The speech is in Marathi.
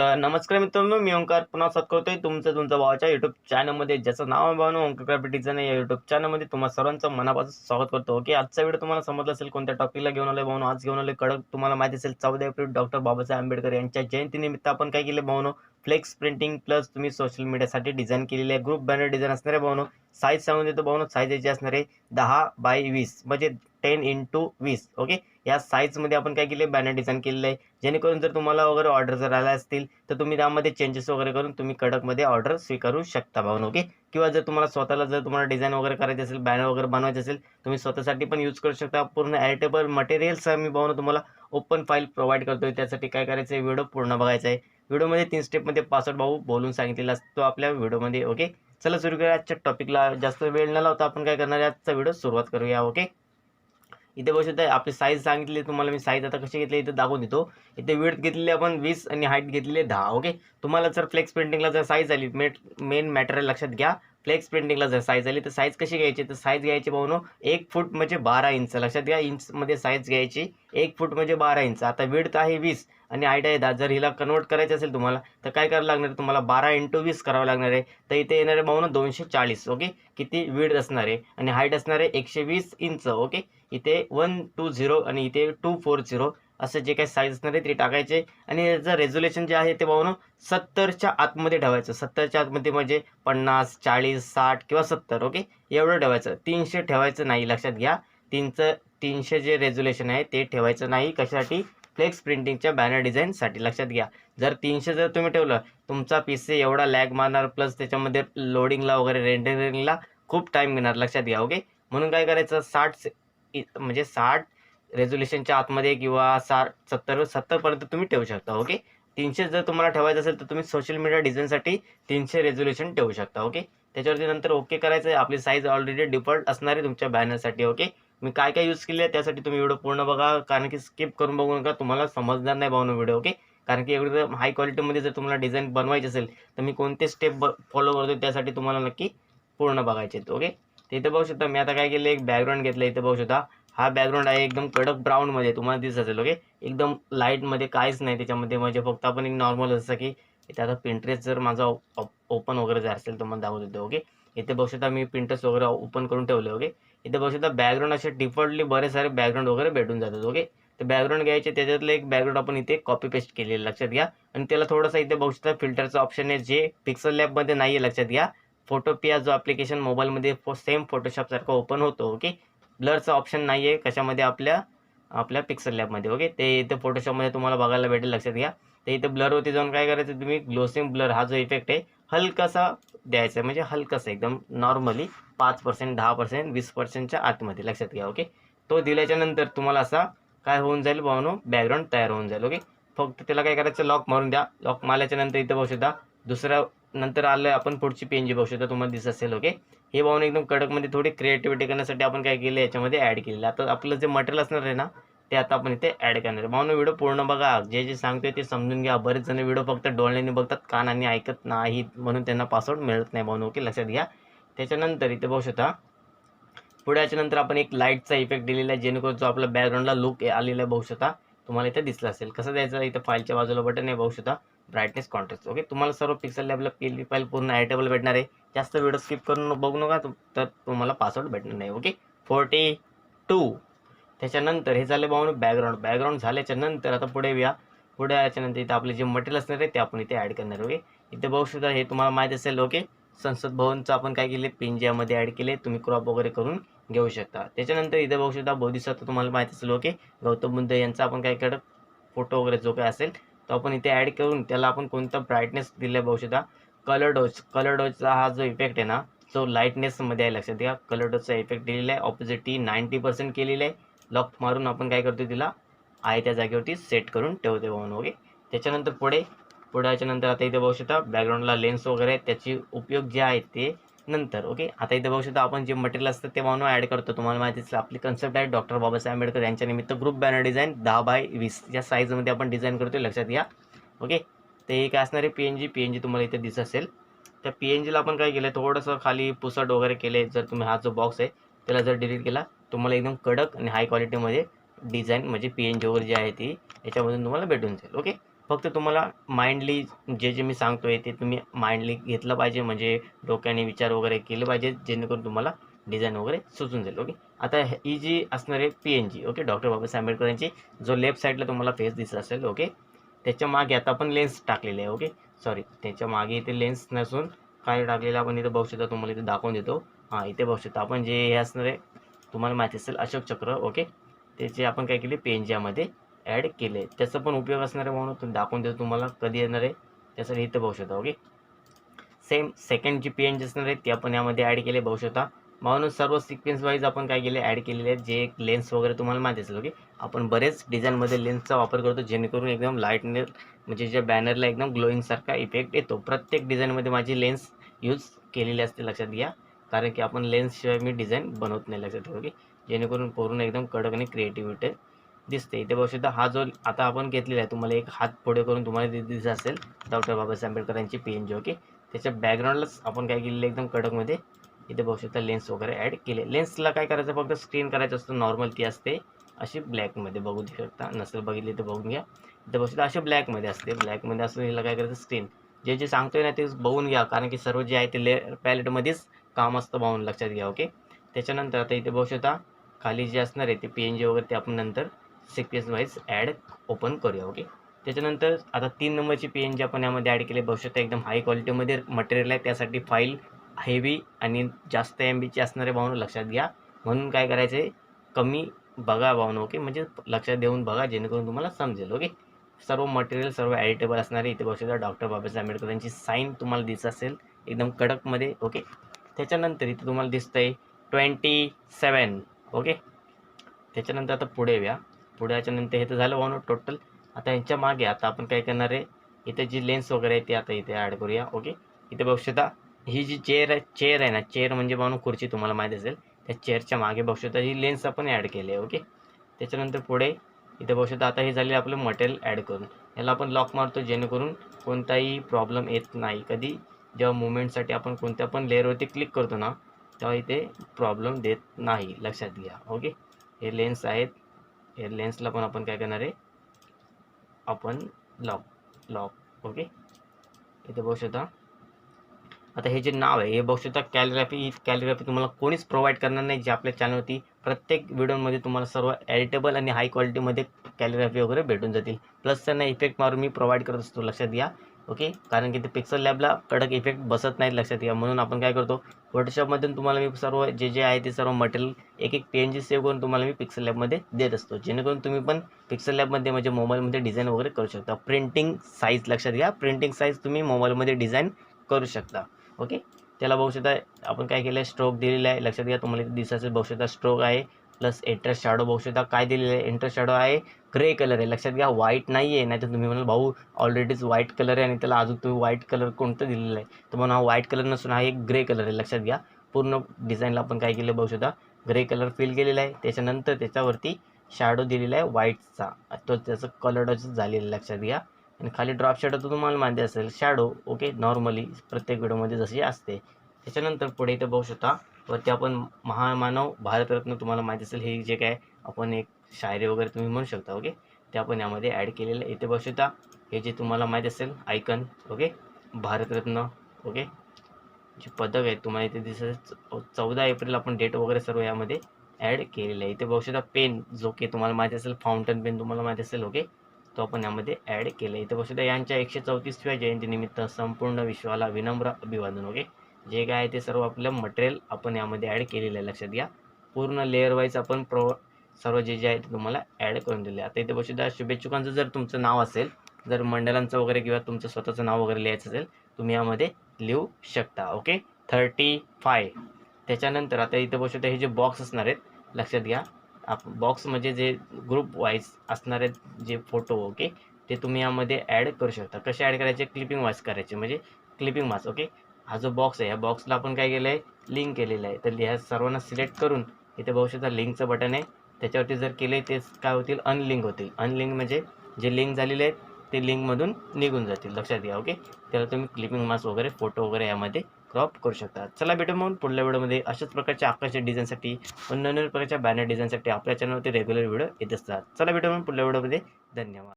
तर नमस्कार मित्रांनो मी ओंकार पुन्हा स्वागत करतोय तुमचं तुमच्या भावाच्या युट्यूब चॅनलमध्ये ज्याचं नाव आहे भावनो ओंकार डिझाईन या युट्यूब चॅनलमध्ये तुम्हाला सर्वांचं मनापासून स्वागत करतो. ओके आजचा व्हिडिओ तुम्हाला समजला असेल कोणत्या टॉपिकला घेऊन आलोय भावनो? आज घेऊन आले कडक तुम्हाला माहिती असेल चौदा एप्रिल डॉक्टर बाबासाहेब आंबेडकर यांच्या जयंतीनिमित्त आपण काय केले भावनो? फ्लेक्स प्रिंटिंग प्लस तुम्ही सोशल मीडियासाठी डिझाईन केलेली आहे. ग्रुप बॅनर डिझाईन असणार आहे भावनो. साईज सांगून देतो भावनो साईज याची असणारे दहा बाय वीस. म्हणजे टेन इंटू वीस ओके या साईजमध्ये आपण काय केले बॅनर डिझाईन केलेलं आहे जेणेकरून जर तुम्हाला वगैरे ऑर्डर जर आल्या असतील तर तुम्ही त्यामध्ये चेंजेस वगैरे करून तुम्ही कडकमध्ये ऑर्डर स्वीकारू शकता भाऊन ओके किंवा जर तुम्हाला स्वतःला जर तुम्हाला डिझाईन वगैरे करायची असेल बॅनर वगैरे बनवायचे असेल तुम्ही स्वतःसाठी पण यूज करू शकता. पूर्ण ॲडिटेबल मटेरियल्स मी भाऊन तुम्हाला ओपन फाईल प्रोव्हाइड करतोय. त्यासाठी काय करायचं आहे व्हिडिओ पूर्ण बघायचा आहे. व्हिडिओमध्ये तीन स्टेपमध्ये पासवर्ड भाऊ बोलून सांगितलेला असतो आपल्या व्हिडिओमध्ये ओके चला सुरू करूया. आजच्या टॉपिकला जास्त वेळ न लावता आपण काय करणार आहे? आजचा व्हिडिओ सुरुवात करूया ओके इथे बघू शकता आपली साईज सांगितली तुम्हाला मी साईज आता कशी घेतली इथे दाखवून देतो. इथे विड्थ घेतलेली आपण वीस आणि हाईट घेतलेली दहा ओके तुम्हाला जर फ्लेक्स पेंटिंगला जर साईज आली मेट मेन मॅटेरियल लक्षात घ्या. फ्लेक्स प्रिंटिंगला जर साईज आली तर साईज कशी घ्यायची? तर साईज घ्यायची भाऊनो एक फूट म्हणजे बारा इंच. लक्षात घ्या इंचमध्ये साईज घ्यायची एक फूट म्हणजे बारा इंच. आता विड्थ आहे वीस आणि हाईट आहे दहा. जर हिला कन्वर्ट करायचं असेल तुम्हाला तर काय करावं लागणार? तुम्हाला बारा इंटू वीस करावं लागणार आहे. तर इथे येणार आहे भाऊनो दोनशे चाळीस ओके? किती विड असणार आहे? आणि हाईट असणार आहे एकशे वीस इंच ओके? इथे वन टू झिरो आणि इथे टू फोर झिरो असं जे काही साईज असणार आहे ते टाकायचे. आणि याचं रेझोल्युशन जे आहे ते भाऊनो सत्तरच्या आतमध्ये ठेवायचं. सत्तरच्या आतमध्ये म्हणजे पन्नास चाळीस साठ किंवा सत्तर ओके एवढं ठेवायचं. तीनशे ठेवायचं नाही लक्षात घ्या. तीनचं तीनशे जे रेझोल्युशन आहे ते ठेवायचं नाही. कशासाठी? फ्लेक्स प्रिंटिंगच्या बॅनर डिझाईनसाठी लक्षात घ्या. जर तीनशे जर तुम्ही ठेवलं तुमचा पी सी एवढा लॅग मारणार प्लस त्याच्यामध्ये लोडिंगला वगैरे रेंडरिंगला खूप टाईम घेणार लक्षात घ्या ओके म्हणून काय करायचं? साठ इ- म्हणजे साठ रेझोल्युशनच्या आतमध्ये किंवा साठ सत्तर सत्तरपर्यंत तुम्ही ठेवू शकता ओके? तीनशे जर तुम्हाला ठेवायचं असेल तर तुम्ही सोशल मीडिया डिझाईनसाठी तीनशे रेझोल्युशन ठेवू शकता ओके? त्याच्यावरती नंतर ओके करायचं आहे आपली साईज ऑलरेडी डिफॉल्ट असणार आहे तुमच्या बॅनरसाठी ओके? मी काय काय यूज केले आहे त्यासाठी तुम्ही व्हिडिओ पूर्ण बघा. कारण की स्किप करून बघू नका. तुम्हाला समजणार नाही बाहुन व्हिडिओ ओके? कारण की एवढं हाय क्वालिटीमध्ये जर तुम्हाला डिझाईन बनवायची असेल तर मी कोणते स्टेप फॉलो करतो त्यासाठी तुम्हाला नक्की पूर्ण बघायचे आहेत ओके? तर इथे बघू शकता मी आता काय केलं एक बॅकग्राऊंड घेतलं इथे बघू शकता हा बॅकग्राऊंड आहे एकदम कडक ब्राऊनमध्ये तुम्हाला दिसत असेल ओके एकदम लाईटमध्ये काहीच नाही. त्याच्यामध्ये म्हणजे फक्त आपण एक नॉर्मल जसं की इथे आता पिंटरेस्ट जर माझा ओपन वगैरे जर असेल तर मला दाखवत होते ओके इथे बघू शकता मी प्रिंटर्स वगैरे ओपन करून ठेवले ओके इथे बघू शकता बॅकग्राऊंड असे डिफॉल्टली बरेच सारे बॅकग्राऊंड वगैरे भेटून जातात ओके तर बॅकग्राऊंड घ्यायचे त्याच्यातलं एक बॅकग्राऊंड आपण इथे कॉपी पेस्ट केलेलं लक्षात घ्या. आणि त्याला थोडंसं इथे बघू शकता फिल्टरचं ऑप्शन आहे जे पिक्सल लॅबमध्ये नाही आहे लक्षात घ्या. फोटोपिया जो ॲप्लिकेशन मोबाईलमध्ये फो सेम फोटोशॉपसारखं ओपन होतो ओके ब्लरचं ऑप्शन नाही आहे कशामध्ये आपल्या आपल्या पिक्सल लॅबमध्ये ओके ते इथे फोटोशॉपमध्ये तुम्हाला बघायला भेटेल लक्षात घ्या. ते इथे ब्लरवरती जाऊन काय करायचं तुम्ही? ग्लोसिंग ब्लर हा जो इफेक्ट आहे हलकासा द्यायचा आहे म्हणजे हलकासा एकदम नॉर्मली पाच पर्सेंट दहा पर्सेंट वीस पर्सेंटच्या आतमध्ये लक्षात घ्या ओके तो दिल्याच्यानंतर तुम्हाला असा काय होऊन जाईल भावनो? बॅकग्राऊंड तयार होऊन जाईल ओके फक्त त्याला काय करायचं? लॉक मारून द्या. लॉक मारल्याच्यानंतर इथं बघू शकता दुसऱ्या नंतर आलं आपण पुढची पेन जी बघू शकता तुम्हाला दिसत असेल ओके हे पाहून एकदम कडकमध्ये थोडी क्रिएटिव्हिटी करण्यासाठी आपण काय केलं याच्यामध्ये ॲड केलेलं आता आपलं जे मटेरियल असणार आहे ना ते आता आपण इथे ॲड करणार आहे. भावना व्हिडिओ पूर्ण बघा. जे जे सांगतोय ते समजून घ्या. बरेच जण व्हिडिओ फक्त डोळ्यांनी बघतात कानांनी ऐकत नाहीत म्हणून त्यांना पासवर्ड मिळत नाही भावना ओके लक्षात घ्या. त्याच्यानंतर इथे बघू शकता पुढे याच्यानंतर आपण एक लाईटचा इफेक्ट दिलेला आहे जेणेकरून जो आपला बॅकग्राऊंडला लुक आलेला आहे बघू शकता. तुम्हाला इथे दिसला असेल. कसं द्यायचं? इथं फाईलच्या बाजूला बटन आहे बघू शकता. ब्राईटनेस कॉन्ट्रास्ट ओके तुम्हाला सर्व पिक्सल लॅबला पी फाईल पूर्ण ॲटेबल भेटणार आहे. जास्त व्हिडिओ स्किप करून बघू नका तर तुम्हाला पासवर्ड भेटणार नाही. ओके फोर्टी टू त्याच्यानंतर हे झालं भाऊ बॅकग्राऊंड बॅकग्राऊंड झाल्याच्यानंतर आता पुढे या पुढे याच्यानंतर इथं आपले जे मटेरियल असणार आहे ते आपण इथे ॲड करणार ओके इथे बघू शकता हे तुम्हाला माहीत असेल. ओके संसद भवनचं आपण काय केले? पिंजियामध्ये ॲड केले. तुम्ही क्रॉप वगैरे करून घेऊ शकता. त्याच्यानंतर इथे बघू शकता बोधिसत्व तुम्हाला माहिती असेल ओके. गौतम बुद्ध यांचा आपण काय करत फोटो वगैरे जो काय असेल तो आपण इथे ॲड करून त्याला आपण कोणता ब्राईटनेस दिला बघू शकता. कलर डोज कलर डोजचा हा जो इफेक्ट आहे ना तो लाईटनेसमध्ये आहे लक्षात घ्या. कलर डोजचा इफेक्ट दिलेला आहे ऑपोजिट टी नाईंटी पर्सेंट केलेलं आहे. लॉक मारून आपण काय करतो तिला आहे त्या जागेवरती सेट करून ठेवते म्हणून ओके. त्याच्यानंतर पुढे पुढे याच्यानंतर आता इथे बघू शकता बॅकग्राऊंडला लेन्स वगैरे आहेत, त्याची उपयोग जे आहे ते नंतर ओके आता इथे बघू शकता आपण जे मटेरियल असतं ते म्हणून ॲड करतो. तुम्हाला माहिती असेल आपली कन्सेप्ट आहे डॉक्टर बाबासाहेब आंबेडकर यांच्या निमित्त ग्रुप बॅनर डिझाईन दहा बाय वीस. या साईजमध्ये आपण डिझाईन करतो लक्षात घ्या. ओके ते काय असणार आहे P N G P N G तुम्हाला इथे दिसत असेल. त्या पी एन जीला आपण काय केलं थोडंसं खाली पुसट वगैरे केले जर तुम्ही हा जो बॉक्स आहे त्याला जर डिलीट केला तुम्हाला एकदम कडक आणि हाय क्वालिटीमध्ये डिझाईन म्हणजे पी एन जी वगैरे जी आहे ती याच्यामधून तुम्हाला भेटून जाईल ओके फक्त तुम्हाला माइंडली जे जे मी सांगतोय ते तुम्ही माइंडली घेतलं पाहिजे म्हणजे डोक्याने विचार वगैरे केले पाहिजे जेणेकरून तुम्हाला डिझाईन वगैरे सुचून जाईल ओके आता हे- ही जी असणार आहे P N G okay doctor Babasaheb Ambedkar यांची जो लेफ्ट साईडला तुम्हाला फेस दिसत असेल ओके त्याच्यामागे आता आपण लेन्स टाकलेले आहे ओके सॉरी त्याच्यामागे इथे लेन्स नसून काय टाकलेलं आपण इथे बघू शकता तुम्हाला इथे दाखवून देतो. हां इथे बघू शकता आपण जे हे असणार आहे तुम्हाला माहिती असेल अशोक चक्र ओके त्याचे आपण काय केले पी एन जी यामध्ये ॲड केले. त्याचा पण उपयोग असणार आहे म्हणून तुम्ही दाखवून देतो तुम्हाला कधी येणार आहे. त्यासाठी इथं बघू शकता ओके सेम सेकंड जी पी एन जी असणार आहे ते आपण यामध्ये ॲड केले बघू शकता. म्हणून सर्व सिक्वेन्स वाईज आपण काय केले ॲड केलेले आहेत जे एक लेन्स वगैरे तुम्हाला माहिती असेल ओके आपण बरेच डिझाईनमध्ये लेन्सचा वापर करतो जेणेकरून एकदम लाईटने म्हणजे ज्या बॅनरला एकदम ग्लोईंगसारखा इफेक्ट येतो. प्रत्येक डिझाईनमध्ये माझी लेन्स यूज केलेली असते लक्षात घ्या. कारण की आपण लेन्सशिवाय मी डिझाईन बनवत नाही लक्षात ओके जेणेकरून पूर्ण एकदम कडक आणि क्रिएटिव्हिटी दिसते. इथे बघू शकता हा जो आता आपण घेतलेला आहे तुम्हाला एक हात पुढे करून तुम्हाला दिसत असेल डॉक्टर बाबासाहेब आंबेडकर यांची एन जी ओके त्याच्या बॅकग्राऊंडलाच आपण काय केलेलं एकदम कडकमध्ये इथे बघू शकता लेन्स वगैरे ॲड केले. लेन्सला काय करायचं फक्त स्क्रीन करायचं असतं नॉर्मल ती असते अशी ब्लॅकमध्ये बघू शकता. नसेल बघितली तर बघून घ्या. इथे बघू शकता अशी ब्लॅकमध्ये असते. ब्लॅकमध्ये असून हिला काय करायचं स्क्रीन जे जे सांगतोय ना ते बघून घ्या कारण की सर्व जे आहे ते ले पॅलेटमध्येच काम असतं पाहून लक्षात घ्या ओके त्याच्यानंतर आता इथे बघू शकता खाली जे असणार आहे ते पी एन जी वगैरे ते आपण नंतर सिक्वेन्स वाईज ॲड ओपन करूया ओके त्याच्यानंतर आता तीन नंबरची पी एन जी आपण यामध्ये ॲड केले. भविष्यात एकदम हाय क्वालिटीमध्ये मटेरियल आहे त्यासाठी फाईल हेवी आणि जास्त एम बीची असणारे भावनं लक्षात घ्या. म्हणून काय करायचं आहे कमी बघा भावनं ओके म्हणजे लक्षात देऊन बघा जेणेकरून तुम्हाला समजेल ओके सर्व मटेरियल सर्व ॲडिटेबल असणारे इथे भविष्यात डॉक्टर बाबासाहेब आंबेडकर यांची साईन तुम्हाला दिसत असेल एकदम कडकमध्ये ओके त्याच्यानंतर इथे तुम्हाला दिसतंय ट्वेंटी सेवन ओके त्याच्यानंतर आता पुढे येऊया. पुढे याच्यानंतर हे तर झालं वाहन टोटल आता यांच्या मागे आता आपण काय करणार आहे? इथे जी लेन्स वगैरे आहे ती आता इथे ॲड करूया ओके इथे बघू ही जी चेअर आहे चेअर आहे ना चेअर म्हणजे म्हणून खुर्ची तुम्हाला माहीत असेल. त्या चेअरच्या मागे बघू शकता ही लेन्स आपण ॲड केली आहे ओके त्याच्यानंतर पुढे इथे बघू शकता आता हे झाले आपलं मटेरियल ॲड करून. याला आपण लॉक मारतो जेणेकरून कोणताही प्रॉब्लेम येत नाही. कधी जेव्हा मुवमेंटसाठी आपण कोणत्या पण लेअरवरती क्लिक करतो ना तेव्हा इथे प्रॉब्लेम देत नाही. लक्षात घ्या ओके हे लेन्स आहेत हे लेन्सला पण आपण काय करणार आहे? आपण लॉक लॉक ओके इथे बघू शकता. आता हे जे नाव आहे हे बघू शकता कॅलिग्राफी कॅलिग्राफी तुम्हाला कोणीच प्रोव्हाइड करणार नाही जे आपल्या चॅनलवरती प्रत्येक व्हिडिओमध्ये तुम्हाला सर्व एडिटेबल आणि हाय क्वालिटीमध्ये कॅलिग्राफी वगैरे भेटून जातील. प्लस त्यांना इफेक्ट मारून मी प्रोव्हाइड करत असतो लक्षात घ्या. ओके? कारण की ते पिक्सल लॅबला कडक इफेक्ट बसत नाहीत लक्षात घ्या. म्हणून आपण काय करतो फोटोशॉपमधून तुम्हाला मी सर्व जे जे आहे ते सर्व मटेरियल एक एक पी एन जी सेव्ह करून तुम्हाला मी पिक्सल लॅबमध्ये देत असतो. जेणेकरून तुम्ही पण पिक्सल लॅबमध्ये म्हणजे मोबाईलमध्ये डिझाईन वगैरे करू शकता. प्रिंटिंग साईज लक्षात घ्या. प्रिंटिंग साईज तुम्ही मोबाईलमध्ये डिझाईन करू शकता. ओके? त्याला बघू शकता आपण काय केलं आहे स्ट्रोक दिलेला आहे. लक्षात घ्या तुम्हाला इथे दिसायचं बघू शकता स्ट्रोक आहे. प्लस इंटरेस्ट शॅडो बघू शकता. काय दिलेलं आहे? इंटरेस्ट शॅडो आहे. ग्रे कलर आहे. लक्षात घ्या व्हाईट नाही आहे नाही तर तुम्ही म्हणाल भाऊ ऑलरेडीच व्हाईट कलर आहे आणि त्याला अजून तुम्ही व्हाईट कलर कोणतं दिलेलं आहे? तर म्हणून हा व्हाईट कलर नसून हा एक ग्रे कलर आहे. लक्षात घ्या. पूर्ण डिझाईनला आपण काय केलं बघू शकता? ग्रे कलर फिल केलेला आहे. त्याच्यानंतर त्याच्यावरती शॅडो दिलेला आहे व्हाईटचा. तो त्याचं कलरच झालेलं आहे. लक्षात घ्या. आणि खाली ड्रॉप शॅडो तर तुम्हाला माहिती असेल. शॅडो ओके नॉर्मली प्रत्येक व्हिडिओमध्ये जशी असते. त्याच्यानंतर पुढे इथं बघू शकता. वरती आपण महामानव भारतरत्न तुम्हाला माहिती असेल हे जे काय आपण एक शायरी वगैरे तुम्ही म्हणू शकता ओके ते आपण यामध्ये ॲड केलेलं आहे. इथे बघू हे जे तुम्हाला माहीत असेल आयकन ओके भारतरत्न ओके जे पदक आहे तुम्हाला इथे दिसत चौदा एप्रिल आपण डेट वगैरे सर्व यामध्ये ॲड केलेलं आहे. इथे बघू पेन जो की तुम्हाला माहिती असेल फाउंटन पेन तुम्हाला माहिती असेल ओके तो आपण यामध्ये ॲड केला आहे. इथे बघू यांच्या एकशे चौतीसव्या जयंतीनिमित्त संपूर्ण विश्वाला विनम्र अभिवादन ओके जे काय आहे ते सर्व आपलं मटेरियल आपण यामध्ये ॲड केलेलं आहे लक्षात घ्या. पूर्ण लेअर वाईज आपण प्रो सर्व जे जे आहे ते तुम्हाला ॲड करून दिले आता इथे बघू शुभेच्छुकांचं जर तुमचं नाव असेल जर मंडळांचं वगैरे किंवा तुमचं स्वतःचं नाव वगैरे लिहायचं असेल तुम्ही यामध्ये लिहू शकता ओके थर्टी फाय त्याच्यानंतर आता इथे बघू शकता हे जे बॉक्स असणार आहेत लक्षात घ्या. आप बॉक्स म्हणजे जे ग्रुप वाईज असणारे जे फोटो ओके ते तुम्ही यामध्ये ॲड करू शकता. कसे ॲड करायचे? क्लिपिंग वाईज करायचे. म्हणजे क्लिपिंग वाच ओके हा जो बॉक्स आहे या बॉक्सला आपण काय केलं आहे लिंक केलेलं आहे. तर ह्या सर्वांना सिलेक्ट करून इथे बघू शकता लिंकचं बटन आहे. त्याच्यावरती जर केले तेच काय होतील? अनलिंक होतील. अनलिंक म्हणजे जे लिंक झालेले आहेत ते लिंकमधून निघून जातील. लक्षात घ्या ओके त्याला तुम्ही क्लिपिंग मास्क वगैरे फोटो वगैरे यामध्ये क्रॉप करू शकता. चला भेटू मग पुढल्या व्हिडिओमध्ये अशाच प्रकारच्या आकर्षक डिझाईनसाठी व नवीन प्रकारच्या बॅनर डिझाईनसाठी आपल्या चॅनलवरती रेग्युलर व्हिडिओ येत असतात चला भेटू मग पुढल्या व्हिडिओमध्ये धन्यवाद.